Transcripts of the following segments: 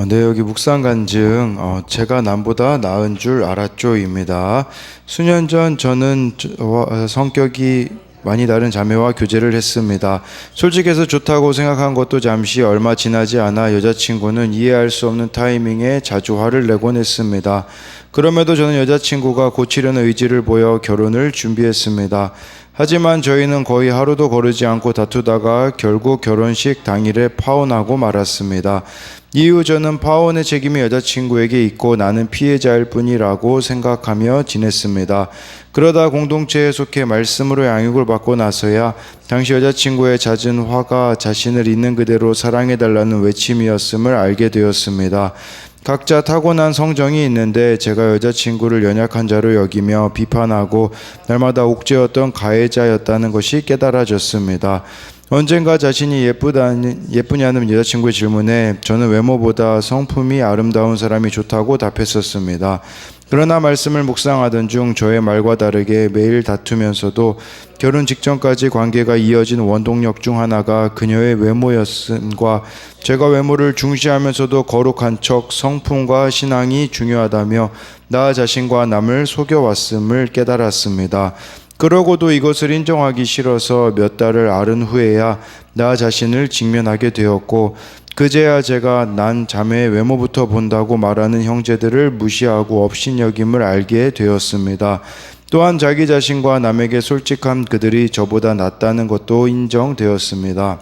어, 네, 여기 묵상 간증, 어, 제가 남보다 나은 줄 알았죠입니다. 수년 전 저는 성격이 많이 다른 자매와 교제를 했습니다. 솔직해서 좋다고 생각한 것도 잠시 얼마 지나지 않아 여자친구는 이해할 수 없는 타이밍에 자주 화를 내곤 했습니다. 그럼에도 저는 여자친구가 고치려는 의지를 보여 결혼을 준비했습니다. 하지만 저희는 거의 하루도 거르지 않고 다투다가 결국 결혼식 당일에 파혼하고 말았습니다. 이후 저는 파혼의 책임이 여자친구에게 있고 나는 피해자일 뿐이라고 생각하며 지냈습니다. 그러다 공동체에 속해 말씀으로 양육을 받고 나서야 당시 여자친구의 잦은 화가 자신을 있는 그대로 사랑해달라는 외침이었음을 알게 되었습니다. 각자 타고난 성정이 있는데 제가 여자친구를 연약한 자로 여기며 비판하고 날마다 옥죄었던 가해자였다는 것이 깨달아졌습니다. 언젠가 자신이 예쁘다는, 예쁘냐는 여자친구의 질문에 저는 외모보다 성품이 아름다운 사람이 좋다고 답했었습니다. 그러나 말씀을 묵상하던 중 저의 말과 다르게 매일 다투면서도 결혼 직전까지 관계가 이어진 원동력 중 하나가 그녀의 외모였음과 제가 외모를 중시하면서도 거룩한 척 성품과 신앙이 중요하다며 나 자신과 남을 속여왔음을 깨달았습니다. 그러고도 이것을 인정하기 싫어서 몇 달을 앓은 후에야 나 자신을 직면하게 되었고 그제야 제가 난 자매의 외모부터 본다고 말하는 형제들을 무시하고 업신여김을 알게 되었습니다. 또한 자기 자신과 남에게 솔직한 그들이 저보다 낫다는 것도 인정되었습니다.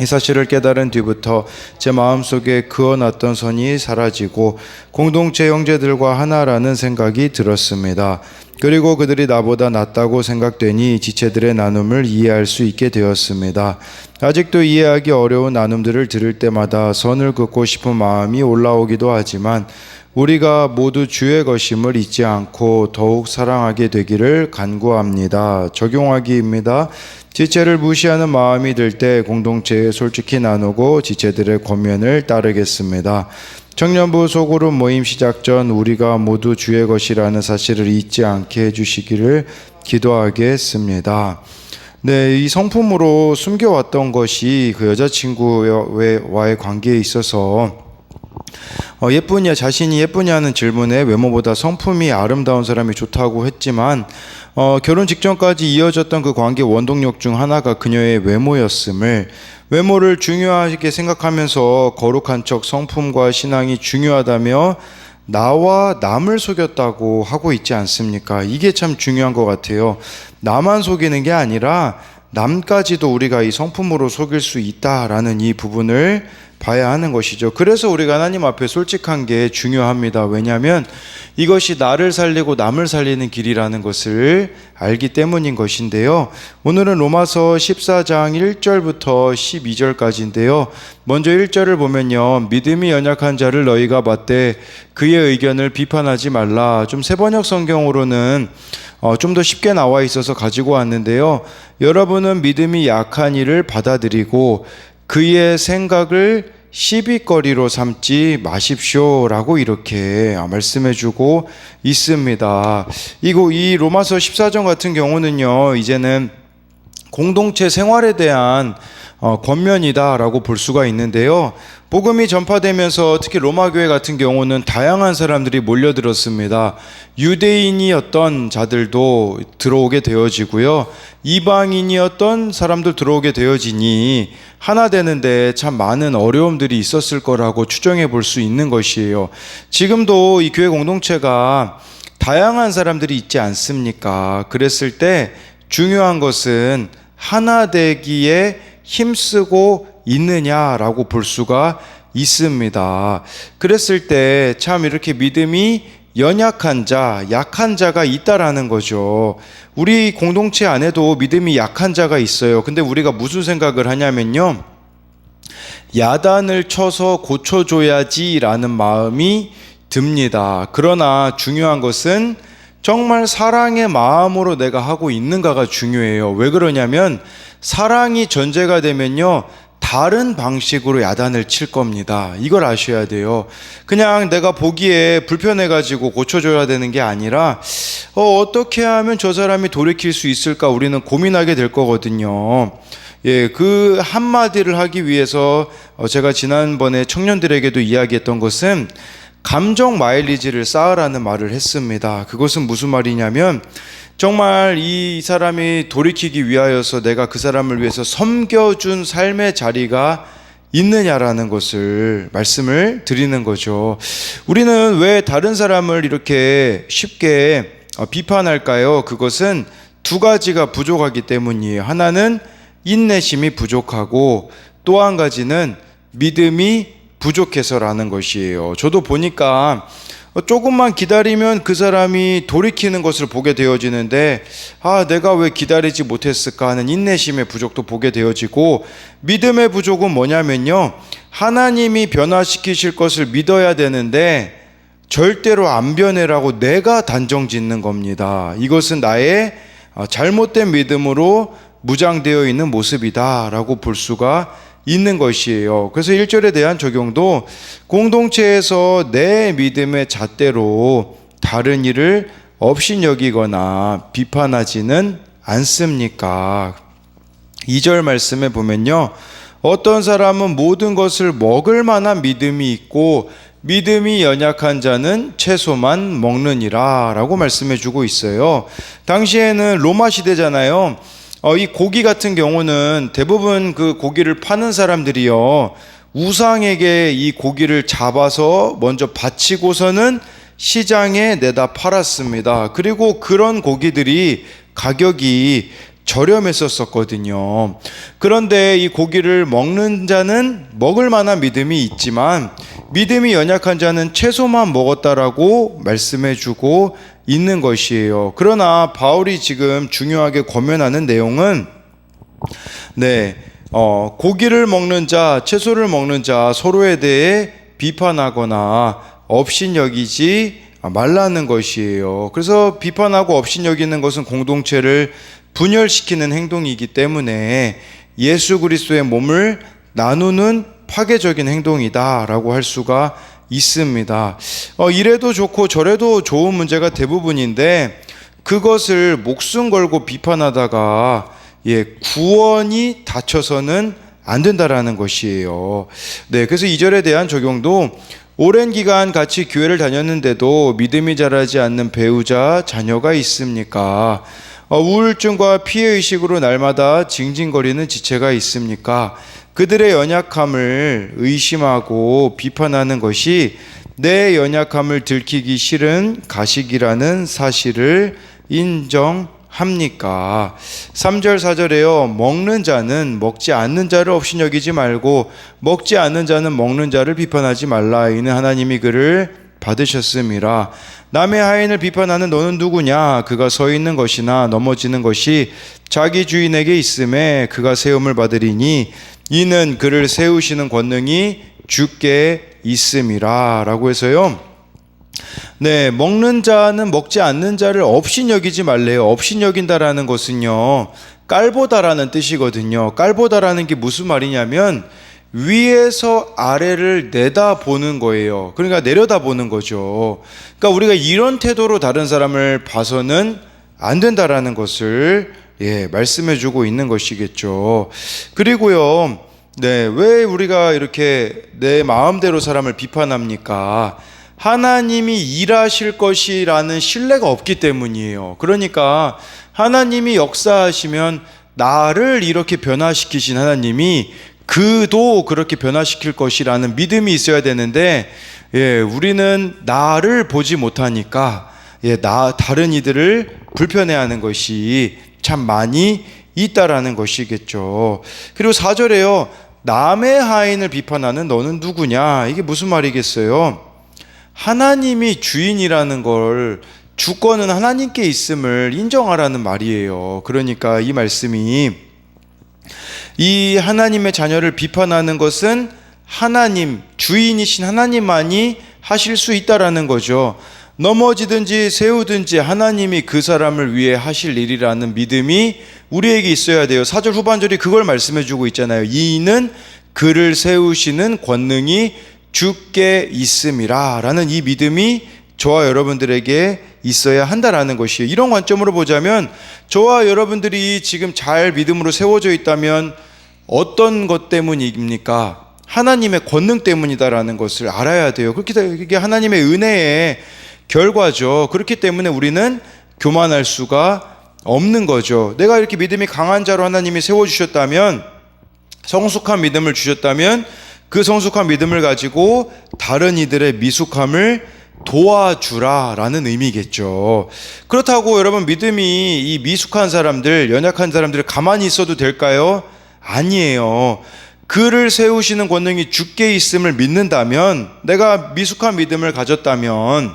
이 사실을 깨달은 뒤부터 제 마음속에 그어놨던 선이 사라지고 공동체 형제들과 하나라는 생각이 들었습니다. 그리고 그들이 나보다 낫다고 생각되니 지체들의 나눔을 이해할 수 있게 되었습니다. 아직도 이해하기 어려운 나눔들을 들을 때마다 선을 긋고 싶은 마음이 올라오기도 하지만 우리가 모두 주의 것임을 잊지 않고 더욱 사랑하게 되기를 간구합니다. 적용하기입니다. 지체를 무시하는 마음이 들 때 공동체에 솔직히 나누고 지체들의 권면을 따르겠습니다. 청년부 소그룹 모임 시작 전 우리가 모두 주의 것이라는 사실을 잊지 않게 해주시기를 기도하겠습니다. 네, 이 성품으로 숨겨왔던 것이 그 여자친구와의 관계에 있어서 어, 예쁘냐 자신이 예쁘냐는 질문에 외모보다 성품이 아름다운 사람이 좋다고 했지만 어, 결혼 직전까지 이어졌던 그 관계 원동력 중 하나가 그녀의 외모였음을 외모를 중요하게 생각하면서 거룩한 척 성품과 신앙이 중요하다며 나와 남을 속였다고 하고 있지 않습니까? 이게 참 중요한 것 같아요. 나만 속이는 게 아니라 남까지도 우리가 이 성품으로 속일 수 있다라는 이 부분을 봐야 하는 것이죠. 그래서 우리가 하나님 앞에 솔직한 게 중요합니다. 왜냐하면 이것이 나를 살리고 남을 살리는 길이라는 것을 알기 때문인 것인데요. 오늘은 로마서 14장 1절부터 12절까지인데요. 먼저 1절을 보면요. 믿음이 연약한 자를 너희가 받되 그의 의견을 비판하지 말라. 좀 세번역 성경으로는 어, 좀 더 쉽게 나와 있어서 가지고 왔는데요. 여러분은 믿음이 약한 이를 받아들이고 그의 생각을 시비거리로 삼지 마십시오라고 이렇게 말씀해주고 있습니다. 이거 이 로마서 14장 같은 경우는요, 이제는 공동체 생활에 대한 어, 권면이다라고 볼 수가 있는데요. 복음이 전파되면서 특히 로마 교회 같은 경우는 다양한 사람들이 몰려들었습니다. 유대인이었던 자들도 들어오게 되어지고요. 이방인이었던 사람들 들어오게 되어지니 하나 되는데 참 많은 어려움들이 있었을 거라고 추정해 볼 수 있는 것이에요. 지금도 이 교회 공동체가 다양한 사람들이 있지 않습니까? 그랬을 때 중요한 것은 하나 되기에 힘쓰고 있느냐라고 볼 수가 있습니다. 그랬을 때 참 이렇게 믿음이 연약한 자, 약한 자가 있다라는 거죠. 우리 공동체 안에도 믿음이 약한 자가 있어요. 근데 우리가 무슨 생각을 하냐면요. 야단을 쳐서 고쳐줘야지라는 마음이 듭니다. 그러나 중요한 것은 정말 사랑의 마음으로 내가 하고 있는가가 중요해요. 왜 그러냐면 사랑이 전제가 되면요. 다른 방식으로 야단을 칠 겁니다. 이걸 아셔야 돼요. 그냥 내가 보기에 불편해가지고 고쳐줘야 되는 게 아니라, 어, 어떻게 하면 저 사람이 돌이킬 수 있을까 우리는 고민하게 될 거거든요. 예, 그 한마디를 하기 위해서 어, 제가 지난번에 청년들에게도 이야기했던 것은 감정 마일리지를 쌓으라는 말을 했습니다. 그것은 무슨 말이냐면 정말 이 사람이 돌이키기 위하여서 내가 그 사람을 위해서 섬겨준 삶의 자리가 있느냐라는 것을 말씀을 드리는 거죠. 우리는 왜 다른 사람을 이렇게 쉽게 어, 비판할까요? 그것은 두 가지가 부족하기 때문이에요. 하나는 인내심이 부족하고 또 한 가지는 믿음이 부족해서라는 것이에요. 저도 보니까 조금만 기다리면 그 사람이 돌이키는 것을 보게 되어지는데 아 내가 왜 기다리지 못했을까 하는 인내심의 부족도 보게 되어지고 믿음의 부족은 뭐냐면요 하나님이 변화시키실 것을 믿어야 되는데 절대로 안 변해라고 내가 단정 짓는 겁니다. 이것은 나의 어, 잘못된 믿음으로 무장되어 있는 모습이다라고 볼 수가 있는 것이에요. 그래서 1절에 대한 적용도 공동체에서 내 믿음의 잣대로 다른 일을 업신여기거나 비판하지는 않습니까? 2절 말씀에 보면요. 어떤 사람은 모든 것을 먹을 만한 믿음이 있고 믿음이 연약한 자는 채소만 먹느니라 라고 말씀해 주고 있어요. 당시에는 로마 시대잖아요. 어, 이 고기 같은 경우는 대부분 그 고기를 파는 사람들이요. 우상에게 이 고기를 잡아서 먼저 바치고서는 시장에 내다 팔았습니다. 그리고 그런 고기들이 가격이 저렴했었거든요. 그런데 이 고기를 먹는 자는 먹을 만한 믿음이 있지만 믿음이 연약한 자는 채소만 먹었다라고 말씀해 주고 있는 것이에요. 그러나 바울이 지금 중요하게 권면하는 내용은 네, 어, 고기를 먹는 자, 채소를 먹는 자 서로에 대해 비판하거나 업신여기지 말라는 것이에요. 그래서 비판하고 업신여기는 것은 공동체를 분열시키는 행동이기 때문에 예수 그리스도의 몸을 나누는 파괴적인 행동이다라고 할 수가 있습니다. 어, 이래도 좋고 저래도 좋은 문제가 대부분인데 그것을 목숨 걸고 비판하다가 예, 구원이 닫혀서는 안 된다라는 것이에요. 네, 그래서 이 절에 대한 적용도 오랜 기간 같이 교회를 다녔는데도 믿음이 자라지 않는 배우자, 자녀가 있습니까? 어, 우울증과 피해의식으로 날마다 징징거리는 지체가 있습니까? 그들의 연약함을 의심하고 비판하는 것이 내 연약함을 들키기 싫은 가식이라는 사실을 인정합니까? 3절, 4절에요. 먹는 자는 먹지 않는 자를 없이 여기지 말고 먹지 않는 자는 먹는 자를 비판하지 말라. 이는 하나님이 그를 받으셨음이라. 남의 하인을 비판하는 너는 누구냐? 그가 서 있는 것이나 넘어지는 것이 자기 주인에게 있음에 그가 세움을 받으리니 이는 그를 세우시는 권능이 주께 있음이라 라고 해서요. 네, 먹는 자는 먹지 않는 자를 없인 여기지 말래요. 없인 여긴다라는 것은요. 깔보다라는 뜻이거든요. 깔보다라는 게 무슨 말이냐면 위에서 아래를 내다보는 거예요. 그러니까 내려다보는 거죠. 그러니까 우리가 이런 태도로 다른 사람을 봐서는 안 된다라는 것을 예, 말씀해 주고 있는 것이겠죠. 그리고요, 네, 왜 우리가 이렇게 내 마음대로 사람을 비판합니까? 하나님이 일하실 것이라는 신뢰가 없기 때문이에요. 그러니까 하나님이 역사하시면 나를 이렇게 변화시키신 하나님이 그도 그렇게 변화시킬 것이라는 믿음이 있어야 되는데, 예, 우리는 나를 보지 못하니까, 예, 나, 다른 이들을 불편해하는 것이 참 많이 있다라는 것이겠죠. 그리고 4절에요. 남의 하인을 비판하는 너는 누구냐? 이게 무슨 말이겠어요? 하나님이 주인이라는 걸 주권은 하나님께 있음을 인정하라는 말이에요. 그러니까 이 말씀이 이 하나님의 자녀를 비판하는 것은 하나님, 주인이신 하나님만이 하실 수 있다라는 거죠. 넘어지든지 세우든지 하나님이 그 사람을 위해 하실 일이라는 믿음이 우리에게 있어야 돼요. 사절 후반절이 그걸 말씀해 주고 있잖아요. 이는 그를 세우시는 권능이 주께 있음이라 라는 이 믿음이 저와 여러분들에게 있어야 한다라는 것이에요. 이런 관점으로 보자면 저와 여러분들이 지금 잘 믿음으로 세워져 있다면 어떤 것 때문입니까? 하나님의 권능 때문이다라는 것을 알아야 돼요. 그렇기 때문에 이게 하나님의 은혜의 결과죠. 그렇기 때문에 우리는 교만할 수가 없는 거죠. 내가 이렇게 믿음이 강한 자로 하나님이 세워주셨다면, 성숙한 믿음을 주셨다면, 그 성숙한 믿음을 가지고 다른 이들의 미숙함을 도와주라라는 의미겠죠. 그렇다고 여러분 믿음이 이 미숙한 사람들, 연약한 사람들 가만히 있어도 될까요? 아니에요. 그를 세우시는 권능이 주께 있음을 믿는다면, 내가 미숙한 믿음을 가졌다면,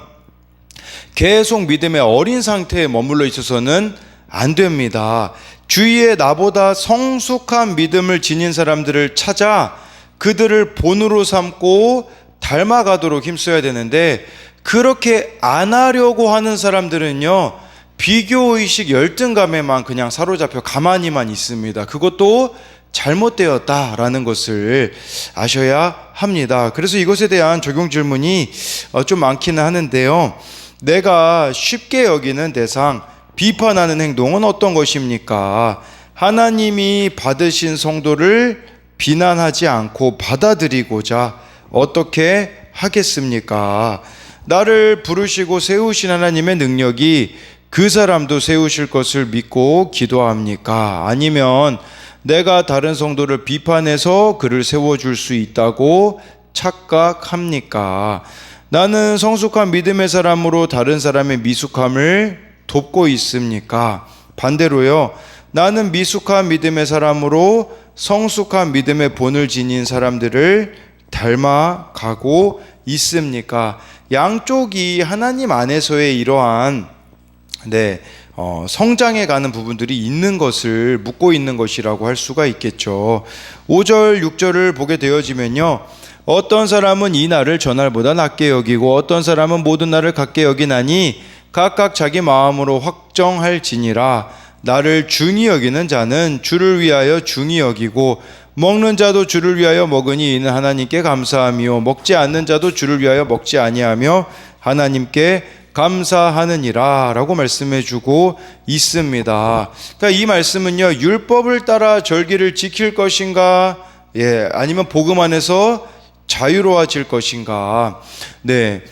계속 믿음의 어린 상태에 머물러 있어서는 안 됩니다. 주위에 나보다 성숙한 믿음을 지닌 사람들을 찾아 그들을 본으로 삼고 닮아가도록 힘써야 되는데 그렇게 안 하려고 하는 사람들은요 비교의식 열등감에만 그냥 사로잡혀 가만히만 있습니다. 그것도 잘못되었다라는 것을 아셔야 합니다. 그래서 이것에 대한 적용 질문이 어, 좀 많기는 하는데요. 내가 쉽게 여기는 대상, 비판하는 행동은 어떤 것입니까? 하나님이 받으신 성도를 비난하지 않고 받아들이고자 어떻게 하겠습니까? 나를 부르시고 세우신 하나님의 능력이 그 사람도 세우실 것을 믿고 기도합니까? 아니면 내가 다른 성도를 비판해서 그를 세워줄 수 있다고 착각합니까? 나는 성숙한 믿음의 사람으로 다른 사람의 미숙함을 돕고 있습니까? 반대로요. 나는 미숙한 믿음의 사람으로 성숙한 믿음의 본을 지닌 사람들을 닮아가고 있습니까? 양쪽이 하나님 안에서의 이러한 네, 어, 성장해 가는 부분들이 있는 것을 묻고 있는 것이라고 할 수가 있겠죠. 5절, 6절을 보게 되어지면요. 어떤 사람은 이 날을 전날보다 낮게 여기고 어떤 사람은 모든 날을 같게 여기나니 각각 자기 마음으로 확정할 지니라 나를 중히 여기는 자는 주를 위하여 중히 여기고 먹는 자도 주를 위하여 먹으니 이는 하나님께 감사함이요 먹지 않는 자도 주를 위하여 먹지 아니하며 하나님께 감사하느니라 라고 말씀해 주고 있습니다. 그러니까 이 말씀은요. 율법을 따라 절기를 지킬 것인가? 예, 아니면 복음 안에서 자유로워질 것인가? 네.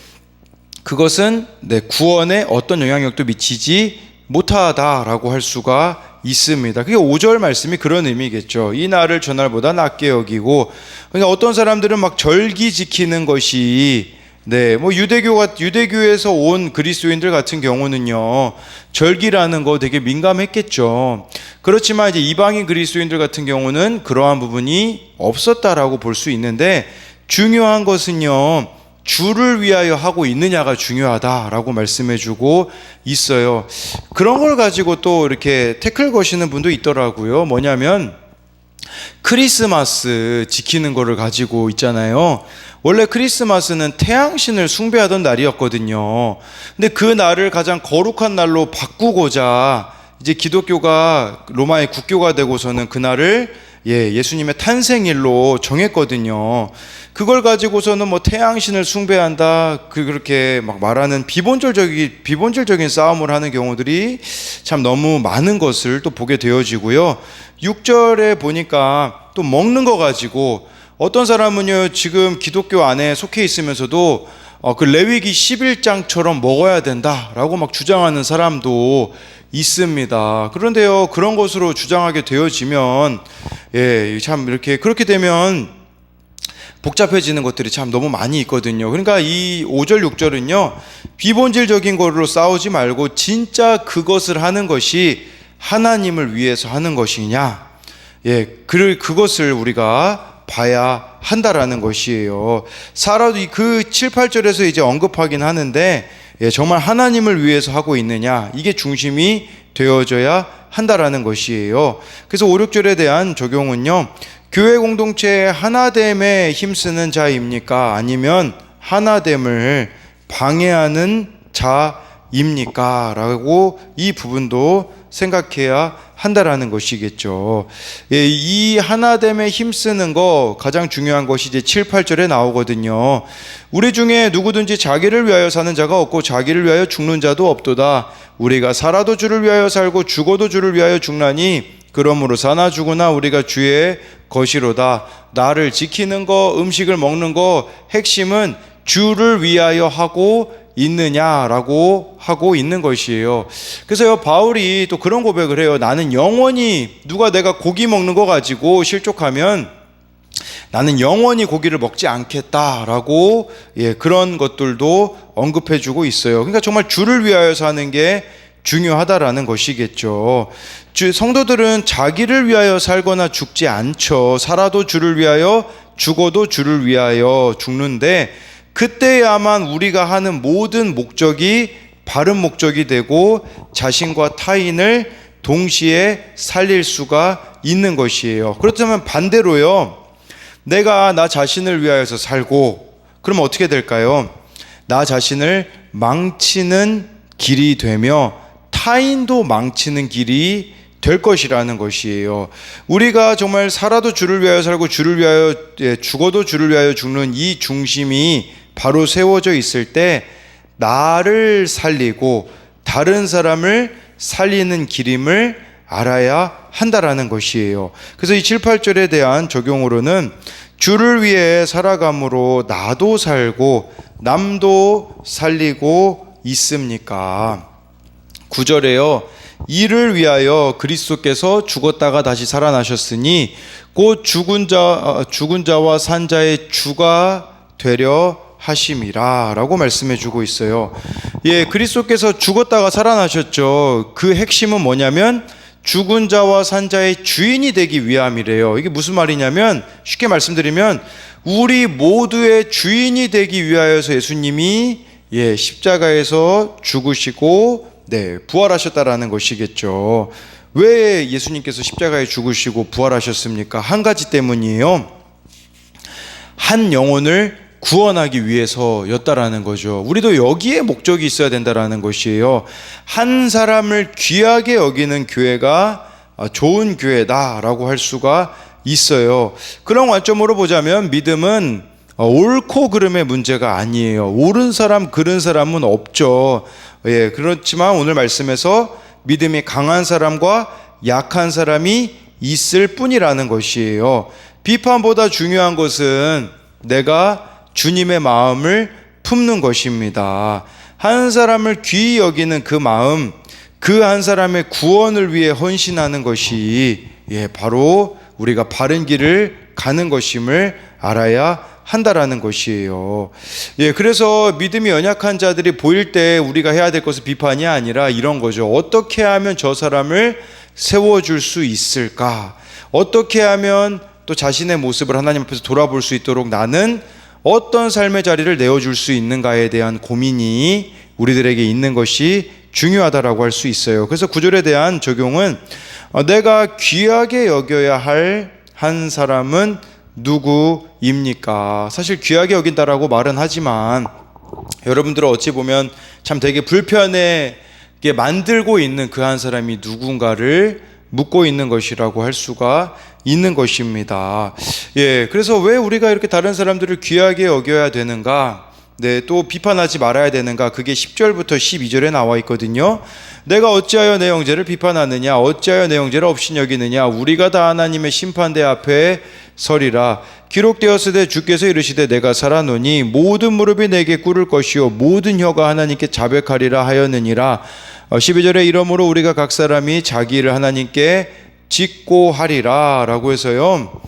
그것은 네, 구원에 어떤 영향력도 미치지 못하다라고 할 수가 있습니다. 그게 5절 말씀이 그런 의미겠죠. 이 날을 전날보다 낮게 여기고 그러니까 어떤 사람들은 막 절기 지키는 것이 네, 뭐 유대교가 유대교에서 온 그리스도인들 같은 경우는요 절기라는 거 되게 민감했겠죠. 그렇지만 이제 이방인 그리스도인들 같은 경우는 그러한 부분이 없었다라고 볼 수 있는데 중요한 것은요 주를 위하여 하고 있느냐가 중요하다라고 말씀해주고 있어요. 그런 걸 가지고 또 이렇게 태클 거시는 분도 있더라고요. 뭐냐면 크리스마스 지키는 거를 가지고 있잖아요. 원래 크리스마스는 태양신을 숭배하던 날이었거든요. 근데 그 날을 가장 거룩한 날로 바꾸고자 이제 기독교가 로마의 국교가 되고서는 그 날을 예, 예수님의 탄생일로 정했거든요. 그걸 가지고서는 뭐 태양신을 숭배한다, 그 그렇게 막 말하는 비본질적인 비본질적인 싸움을 하는 경우들이 참 너무 많은 것을 또 보게 되어지고요. 6절에 보니까 또 먹는 거 가지고 어떤 사람은요 지금 기독교 안에 속해 있으면서도 어, 그 레위기 11장처럼 먹어야 된다라고 막 주장하는 사람도 있습니다. 그런데요 그런 것으로 주장하게 되어지면 예 참 이렇게 그렇게 되면 복잡해지는 것들이 참 너무 많이 있거든요. 그러니까 이 5절 6절은요 비본질적인 걸로 싸우지 말고 진짜 그것을 하는 것이 하나님을 위해서 하는 것이냐 예 그, 그것을 우리가 봐야 한다라는 것이에요. 사라도 그 7, 8절에서 이제 언급하긴 하는데 예, 정말 하나님을 위해서 하고 있느냐 이게 중심이 되어져야 한다라는 것이에요. 그래서 5, 6절에 대한 적용은요. 교회 공동체의 하나됨에 힘쓰는 자입니까? 아니면 하나됨을 방해하는 자입니까? 라고 이 부분도 생각해야 한다라는 것이겠죠. 예, 이 하나됨에 힘쓰는 거 가장 중요한 것이 이제 7, 8절에 나오거든요. 우리 중에 누구든지 자기를 위하여 사는 자가 없고 자기를 위하여 죽는 자도 없도다. 우리가 살아도 주를 위하여 살고 죽어도 주를 위하여 죽나니 그러므로 사나 죽으나 우리가 주의 것이로다. 나를 지키는 거, 음식을 먹는 거 핵심은 주를 위하여 하고 있느냐라고 하고 있는 것이에요. 그래서요, 바울이 또 그런 고백을 해요. 나는 영원히 누가 내가 고기 먹는 거 가지고 실족하면 나는 영원히 고기를 먹지 않겠다라고 예, 그런 것들도 언급해 주고 있어요. 그러니까 정말 주를 위하여 사는 게 중요하다라는 것이겠죠. 주, 성도들은 자기를 위하여 살거나 죽지 않죠. 살아도 주를 위하여 죽어도 주를 위하여 죽는데 그때야만 우리가 하는 모든 목적이 바른 목적이 되고 자신과 타인을 동시에 살릴 수가 있는 것이에요. 그렇다면 반대로요. 내가 나 자신을 위하여서 살고 그러면 어떻게 될까요? 나 자신을 망치는 길이 되며 타인도 망치는 길이 될 것이라는 것이에요. 우리가 정말 살아도 주를 위하여 살고 주를 위하여 예, 죽어도 주를 위하여 죽는 이 중심이 바로 세워져 있을 때 나를 살리고 다른 사람을 살리는 길임을 알아야 한다라는 것이에요. 그래서 이 7, 8절에 대한 적용으로는 주를 위해 살아감으로 나도 살고 남도 살리고 있습니까? 9절에요. 이를 위하여 그리스도께서 죽었다가 다시 살아나셨으니 곧 죽은 자 어, 죽은 자와 산 자의 주가 되려 하심이라 라고 말씀해 주고 있어요. 예, 그리스도께서 죽었다가 살아나셨죠. 그 핵심은 뭐냐면 죽은 자와 산 자의 주인이 되기 위함이래요. 이게 무슨 말이냐면 쉽게 말씀드리면 우리 모두의 주인이 되기 위하여서 예수님이 예, 십자가에서 죽으시고 네, 부활하셨다라는 것이겠죠. 왜 예수님께서 십자가에 죽으시고 부활하셨습니까? 한 가지 때문이에요. 한 영혼을 구원하기 위해서였다라는 거죠. 우리도 여기에 목적이 있어야 된다라는 것이에요. 한 사람을 귀하게 여기는 교회가 좋은 교회다라고 할 수가 있어요. 그런 관점으로 보자면 믿음은 옳고 그름의 문제가 아니에요. 옳은 사람, 그른 사람은 없죠. 예, 그렇지만 오늘 말씀에서 믿음이 강한 사람과 약한 사람이 있을 뿐이라는 것이에요. 비판보다 중요한 것은 내가 주님의 마음을 품는 것입니다. 한 사람을 귀히 여기는 그 마음, 그 한 사람의 구원을 위해 헌신하는 것이 예, 바로 우리가 바른 길을 가는 것임을 알아야 한다라는 것이에요. 예, 그래서 믿음이 연약한 자들이 보일 때 우리가 해야 될 것은 비판이 아니라 이런 거죠. 어떻게 하면 저 사람을 세워줄 수 있을까? 어떻게 하면 또 자신의 모습을 하나님 앞에서 돌아볼 수 있도록 나는 어떤 삶의 자리를 내어줄 수 있는가에 대한 고민이 우리들에게 있는 것이 중요하다라고 할 수 있어요. 그래서 구절에 대한 적용은 어, 내가 귀하게 여겨야 할 한 사람은 누구입니까? 사실 귀하게 여긴다라고 말은 하지만 여러분들은 어찌 보면 참 되게 불편하게 만들고 있는 그 한 사람이 누군가를 묻고 있는 것이라고 할 수가 있는 것입니다. 예, 그래서 왜 우리가 이렇게 다른 사람들을 귀하게 여겨야 되는가? 네, 또 비판하지 말아야 되는가? 그게 10절부터 12절에 나와 있거든요. 내가 어찌하여 내 형제를 비판하느냐? 어찌하여 내 형제를 없인 여기느냐? 우리가 다 하나님의 심판대 앞에 서리라. 기록되었으되 주께서 이르시되 내가 살아노니 모든 무릎이 내게 꿇을 것이요 모든 혀가 하나님께 자백하리라 하였느니라. 12절에 어, 이러므로 우리가 각 사람이 자기 일을 하나님께 짓고 하리라 라고 해서요.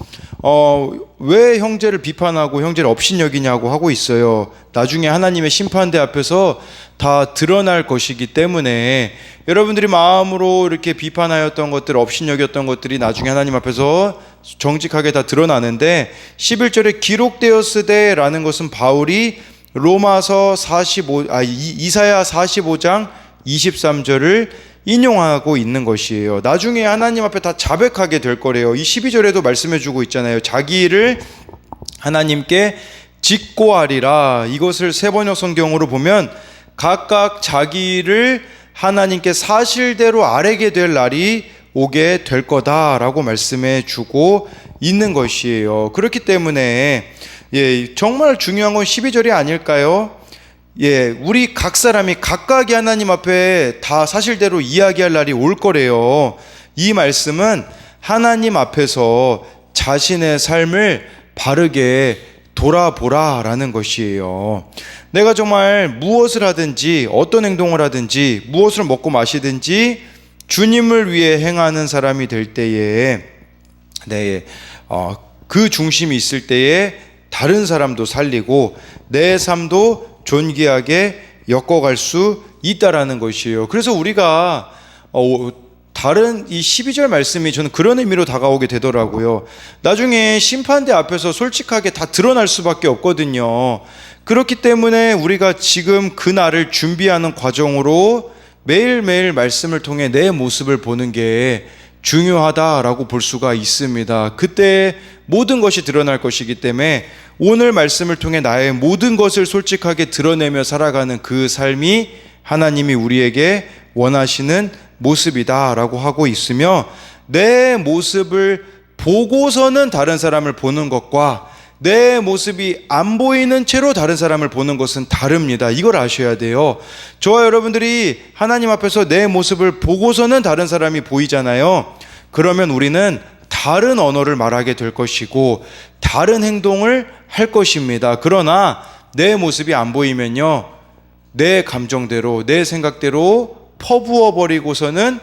어, 왜 형제를 비판하고 형제를 업신여기냐고 하고 있어요. 나중에 하나님의 심판대 앞에서 다 드러날 것이기 때문에 여러분들이 마음으로 이렇게 비판하였던 것들, 업신여겼던 것들이 나중에 하나님 앞에서 정직하게 다 드러나는데 11절에 기록되었으되라는 것은 바울이 로마서 45, 아, 이사야 45장 23절을 인용하고 있는 것이에요. 나중에 하나님 앞에 다 자백하게 될 거래요. 이 12절에도 말씀해 주고 있잖아요. 자기 일을 하나님께 짓고 하리라. 이것을 세번역 성경으로 보면 각각 자기 일을 하나님께 사실대로 아뢰게 될 날이 오게 될 거다라고 말씀해 주고 있는 것이에요. 그렇기 때문에 예, 정말 중요한 건 12절이 아닐까요? 예, 우리 각 사람이 각각이 하나님 앞에 다 사실대로 이야기할 날이 올 거래요. 이 말씀은 하나님 앞에서 자신의 삶을 바르게 돌아보라라는 것이에요. 내가 정말 무엇을 하든지 어떤 행동을 하든지 무엇을 먹고 마시든지 주님을 위해 행하는 사람이 될 때에 네, 어, 그 중심이 있을 때에 다른 사람도 살리고 내 삶도 존귀하게 엮어갈 수 있다라는 것이에요. 그래서 우리가 어, 다른 이 12절 말씀이 저는 그런 의미로 다가오게 되더라고요. 나중에 심판대 앞에서 솔직하게 다 드러날 수밖에 없거든요. 그렇기 때문에 우리가 지금 그 날을 준비하는 과정으로 매일매일 말씀을 통해 내 모습을 보는 게 중요하다라고 볼 수가 있습니다. 그때 모든 것이 드러날 것이기 때문에 오늘 말씀을 통해 나의 모든 것을 솔직하게 드러내며 살아가는 그 삶이 하나님이 우리에게 원하시는 모습이다라고 하고 있으며 내 모습을 보고서는 다른 사람을 보는 것과 내 모습이 안 보이는 채로 다른 사람을 보는 것은 다릅니다. 이걸 아셔야 돼요. 저와 여러분들이 하나님 앞에서 내 모습을 보고서는 다른 사람이 보이잖아요. 그러면 우리는 다른 언어를 말하게 될 것이고 다른 행동을 할 것입니다. 그러나 내 모습이 안 보이면요. 내 감정대로, 내 생각대로 퍼부어 버리고서는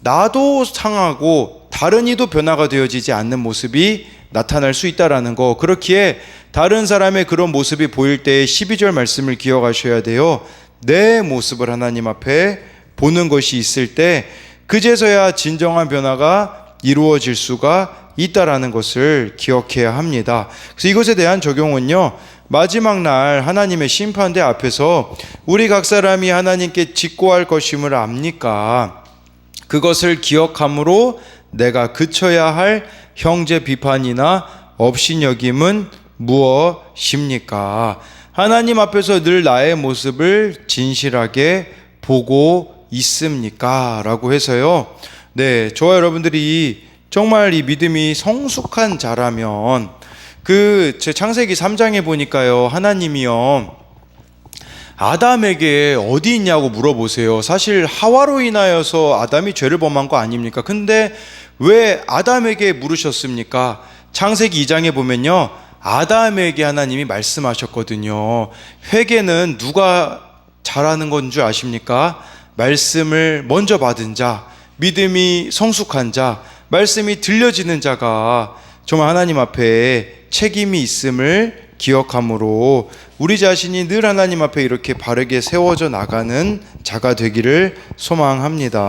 나도 상하고 다른 이도 변화가 되어지지 않는 모습이 나타날 수 있다라는 거. 그렇기에 다른 사람의 그런 모습이 보일 때 12절 말씀을 기억하셔야 돼요. 내 모습을 하나님 앞에 보는 것이 있을 때 그제서야 진정한 변화가 이루어질 수가 있다라는 것을 기억해야 합니다. 그래서 이것에 대한 적용은요. 마지막 날 하나님의 심판대 앞에서 우리 각 사람이 하나님께 직고할 것임을 압니까? 그것을 기억함으로 내가 그쳐야 할 형제 비판이나 업신여김은 무엇입니까? 하나님 앞에서 늘 나의 모습을 진실하게 보고 있습니까? 라고 해서요. 네, 저와 여러분들이 정말 이 믿음이 성숙한 자라면 그 제 창세기 3장에 보니까요. 하나님이요. 아담에게 어디 있냐고 물어보세요. 사실 하와로 인하여서 아담이 죄를 범한 거 아닙니까? 근데 왜 아담에게 물으셨습니까? 창세기 2장에 보면요. 아담에게 하나님이 말씀하셨거든요. 회개는 누가 잘하는 건 줄 아십니까? 말씀을 먼저 받은 자, 믿음이 성숙한 자, 말씀이 들려지는 자가 정말 하나님 앞에 책임이 있음을 기억함으로 우리 자신이 늘 하나님 앞에 이렇게 바르게 세워져 나가는 자가 되기를 소망합니다.